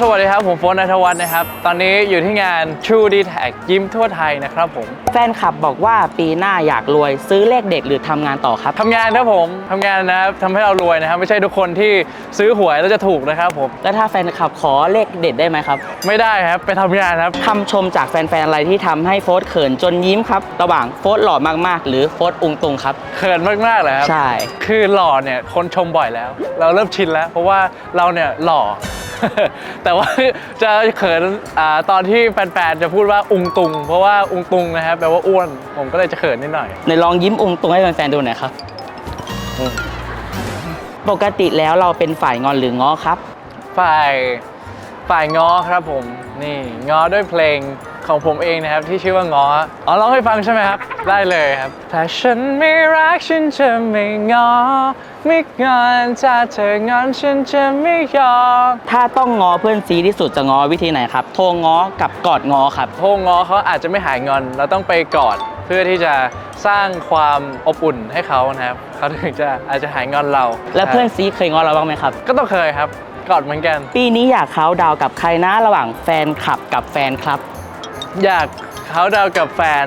สวัสดีครับ ผมโฟนนัทวัฒน์นะครับ ตอนนี้อยู่ที่งาน True d t a c ยิ้มทั่วไทยนะครับผม แฟนคลับบอกว่าปีหน้าอยากรวยซื้อเลขเด็ดหรือทำงานต่อครับ ทำงานนะครับผมทำงานนะครับทำให้เรารวยนะครับ ไม่ใช่ทุกคนที่ซื้อหวยแล้วจะถูกนะครับผม แล้วถ้าแฟนคลับขอเลขเด็ดได้ไหมครับไม่ได้ครับ ไปทำงานครับ คำชมจากแฟนๆอะไรที่ทำให้โฟสเขินจนยิ้มครับ ระหว่างโฟสหล่อมากๆ หรือโฟสอุงตุงครับ เขินมากๆเลยครับ ใช่ คือหล่อเนี่ยคนชมบ่อยแล้ว เราเริ่มชินแล้ว เพราะว่าเราเนี่ยหล่อ แต่ว่าจะเขินอาตอนที่แฟนๆจะพูดว่าอุงตุง เพราะว่าอุงตุงนะครับแปลว่าอ้วน ผมก็เลยจะเขินนิดหน่อยในลองยิ้มอุงตุงให้แฟนๆดูหน่อยครับ ปกติแล้วเราเป็นฝ่ายงอนหรือง้อครับ ฝ่ายฝ่ายง้อครับผม นี่ง้อด้วยเพลง ของผมเองนะครับที่ชื่อว่าง้ออ๋อร้องให้ฟังใช่ไหมครับ ได้เลยครับ ถ้าฉันไม่รักฉันจะไม่ง้อไม่งอนถ้าเธองอนฉันจะไม่ยอมถ้าต้องง้อเพื่อนซีที่สุดจะง้อวิธีไหนครับ โทรง้อกับกอดง้อครับ โทรง้อเขาอาจจะไม่หายงอน เราต้องไปกอดเพื่อที่จะสร้างความอบอุ่นให้เขานะครับเขาถึงจะอาจจะหายงอนเรา แล้วเพื่อนซีเคยง้อเราบ้างไหมครับ ก็ต้องเคยครับกอดเหมือนกัน ปีนี้อยากเขาน์ดาวน์กับใครนะระหว่างแฟนคลับกับแฟนครับ อยากเขาดาวน์กับแฟน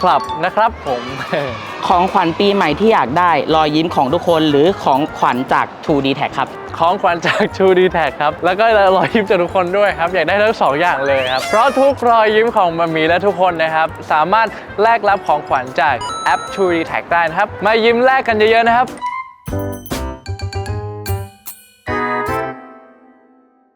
คลับนะครับผม ของขวัญปีใหม่ที่อยากได้รอยยิ้มของทุกคนหรือของขวัญจาก True d t a c ครับของขวัญจาก True d t a c ครับ แล้วก็รอยยิ้มจากทุกคนด้วยครับ อยากได้ทั้งสองอย่างเลยครับ เพราะทุกรอยยิ้มของมามีและทุกคนนะครับ สามารถแลกรับของขวัญจากแอป True d t a c ได้นะครับ มายิ้มแลกกันเยอะๆนะครับ